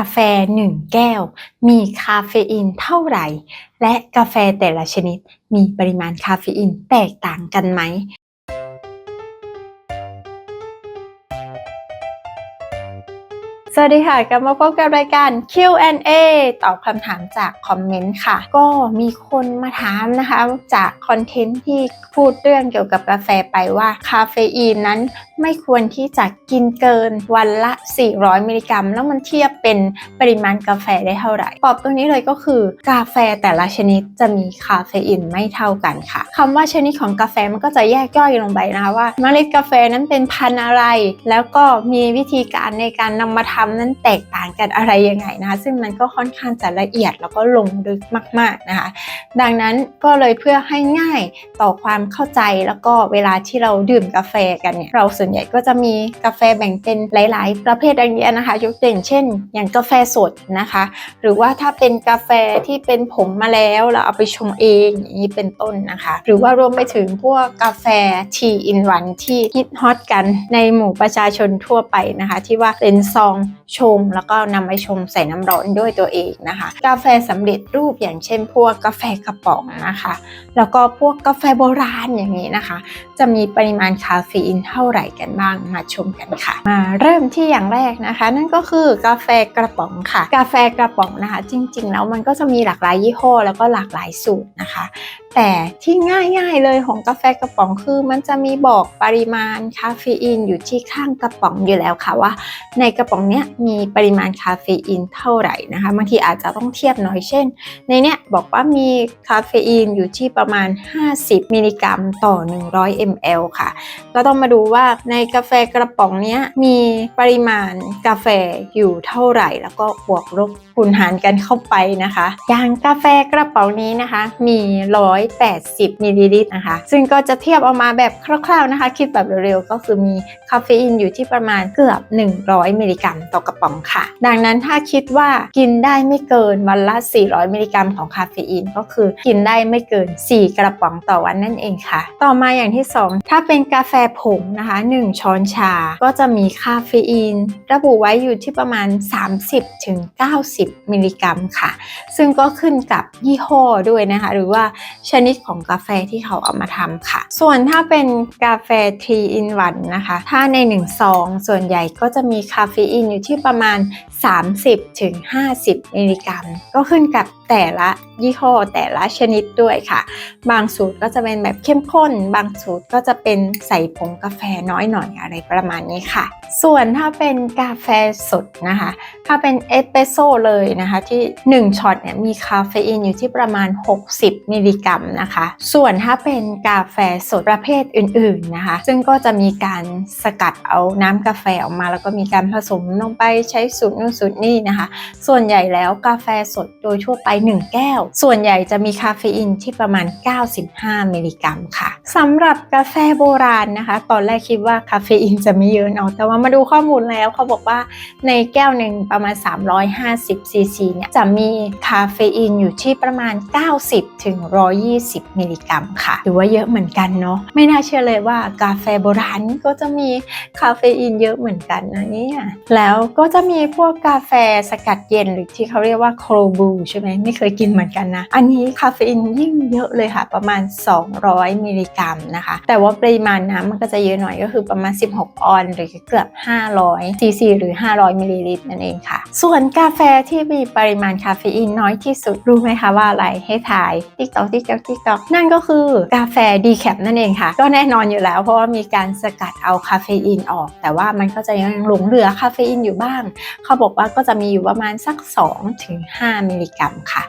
าแฟ 1 แก้ว มีคาเฟอีนเท่าไหร่ และกาแฟแต่ละชนิดมีปริมาณคาเฟอีนแตกต่างกันไหมสวัสดีค่ะ กลับมาพบกับรายการ Q&A ตอบคำถามจากคอมเมนต์ค่ะ ก็มีคนมาถามนะคะ จากคอนเทนต์ที่พูดเรื่องเกี่ยวกับกาแฟไปว่าคาเฟอีนนั้น ไม่ควรที่จะกินเกินวันละ 400 มิลลิกรัม แล้วมันเทียบเป็นปริมาณกาแฟได้เท่าไหร่ตอบตรงนี้เลยก็คือกาแฟแต่ละชนิดจะมีคาเฟอีนไม่เท่ากันค่ะคำว่าชนิดของกาแฟมันก็จะแยกย่อยลงไปนะคะว่าเมล็ดกาแฟนั้นเป็นพันธุ์อะไร แล้วก็มีวิธีการในการนำมาทำนั้นแตกต่างกันอะไรยังไงนะคะ ซึ่งมันก็ค่อนข้างจะละเอียดแล้วก็ลงลึกมาก ๆนะคะ ดังนั้นก็เลยเพื่อให้ง่ายต่อความเข้าใจแล้วก็เวลาที่เราดื่มกาแฟกันเนี่ยเราส่วนใหญ่ก็จะมีกาแฟแบ่งเป็นหลาย ๆ ประเภทอย่างนี้นะคะ ยกตัวอย่างเช่น อย่างกาแฟสดนะคะ หรือว่าถ้าเป็นกาแฟที่เป็นผงมาแล้วเราเอาไปชงเองอย่างนี้เป็นต้นนะคะ หรือว่ารวมไปถึงพวกกาแฟทีอินวันที่ฮิตฮอตกันในหมู่ประชาชนทั่วไปนะคะ ที่ว่าเป็นซองชง แล้วก็นำไปชงใส่น้ำร้อนด้วยตัวเองนะคะ กาแฟสำเร็จรูปอย่างเช่น พวกกาแฟกระป๋องนะคะ แล้วก็พวกกาแฟโบราณอย่างนี้นะคะ จะมีปริมาณคาเฟอีนเท่าไหร่กันบ้างมาชมกันค่ะ มาเริ่มที่อย่างแรกนะคะ นั่นก็คือกาแฟกระป๋องค่ะ กาแฟกระป๋องนะคะ จริงๆแล้วมันก็จะมีหลากหลายยี่ห้อ แล้วก็หลากหลายสูตรนะคะ แต่ที่ง่ายๆเลยของกาแฟกระป๋องคือ มันจะมีบอกปริมาณคาเฟอีนอยู่ที่ข้างกระป๋องอยู่แล้วค่ะว่า ในกระป๋องเนี้ยมีปริมาณคาเฟอีนเท่าไหร่นะคะบางทีอาจจะต้องเทียบหน่อยเช่น ในเนี้ยบอกว่ามีคาเฟอีนอยู่ที่ประมาณ 50 มิลลิกรัมต่อ 100 ml ค่ะ ก็ต้องมาดูว่าในกาแฟกระป๋องเนี้ยมีปริมาณกาแฟอยู่เท่าไหร่ แล้วก็บวกลบ คูณหารกันเข้าไปนะคะอย่างกาแฟกระป๋องนี้นะคะ มี 180มิลลิลิตรนะคะ ซึ่งก็จะเทียบออกมาแบบคร่าวๆนะคะ คิดแบบเร็วๆ ก็คือมีคาเฟอีนอยู่ที่ประมาณเกือบ 100 มิลลิกรัมต่อกระป๋องค่ะ ดังนั้นถ้าคิดว่ากินได้ไม่เกินวันละ 400 มิลลิกรัมของคาเฟอีนก็คือกินได้ไม่เกิน 4 กระป๋องต่อวันนั่นเองค่ะ ต่อมาอย่างที่ 2 ถ้าเป็นกาแฟผงนะคะ 1 ช้อนชา ก็จะมีคาเฟอีน ระบุไว้อยู่ที่ประมาณ 30-90มิลลิกรัมค่ะ ซึ่งก็ขึ้นกับยี่ห้อด้วยนะคะ หรือว่าชนิดของกาแฟที่เขาเอามาทำค่ะ ส่วนถ้าเป็นกาแฟ3 in 1นะคะ ถ้าใน 1 ซอง ส่วนใหญ่ก็จะมีคาเฟอีนอยู่ที่ประมาณ 30-50 มิลลิกรัม ก็ขึ้นกับแต่ละยี่ห้อแต่ละชนิดด้วยค่ะ บางสูตรก็จะเป็นแบบเข้มข้น บางสูตรก็จะเป็นใส่ผงกาแฟน้อยหน่อยอะไรประมาณนี้ค่ะ ส่วนถ้าเป็นกาแฟสดนะคะ ถ้าเป็นเอสเปรสโซ่เลยนะคะที่1ช็อตเนี่ยมีคาเฟอีนอยู่ที่ประมาณ 60 มิลลิกรัมนะคะ ส่วนถ้าเป็นกาแฟสดประเภทอื่นๆนะคะ ซึ่งก็จะมีการสกัดเอาน้ำกาแฟออกมา แล้วก็มีการผสมลงไปใช้สูตรนู่นสูตรนี่นะคะ ส่วนใหญ่แล้วกาแฟสดโดยทั่วไป 1 แก้ว ส่วนใหญ่จะมีคาเฟอีนที่ประมาณ 95 มิลลิกรัมค่ะสำหรับกาแฟโบราณนะคะ ตอนแรกคิดว่าคาเฟอีนจะไม่เยอะเนาะแต่ว่ามาดูข้อมูลแล้วเขาบอกว่าในแก้วหนึ่งประมาณ 350ซีซีเนี่ยจะมีคาเฟอีนอยู่ที่ประมาณ 90ถึง120 มิลลิกรัมค่ะ ถือว่าเยอะเหมือนกันเนาะไม่น่าเชื่อเลยว่ากาแฟโบราณก็จะมีคาเฟอีนเยอะเหมือนกันนะเนี่ยแล้วก็จะมีพวกกาแฟสกัดเย็นหรือที่เขาเรียกว่าโครบูใช่ไหมไม่เคยกินเหมือนกันนะ อันนี้คาเฟอีนยิ่งเยอะเลยค่ะ ประมาณ 200 มิลลิกรัมนะคะ แต่ว่าปริมาณน้ำมันก็จะเยอะหน่อยก็คือประมาณ 16 ออนหรือเกือบ 500ซีซีหรือ 500 มิลลิลิตรนั่นเองค่ะ ส่วนกาแฟที่ที่มีปริมาณคาเฟอีนน้อยที่สุด รู้ไหมคะว่าอะไรให้ถ่ายติ๊กตอกติ๊กตอกติ๊กตอกนั่นก็คือกาแฟดีแคปนั่นเองค่ะ ก็แน่นอนอยู่แล้วเพราะว่ามีการสกัดเอาคาเฟอีนออก แต่ว่ามันก็จะยังหลงเหลือคาเฟอีนอยู่บ้าง เขาบอกว่าก็จะมีอยู่ประมาณสัก 2-5 มิลลิกรัมค่ะ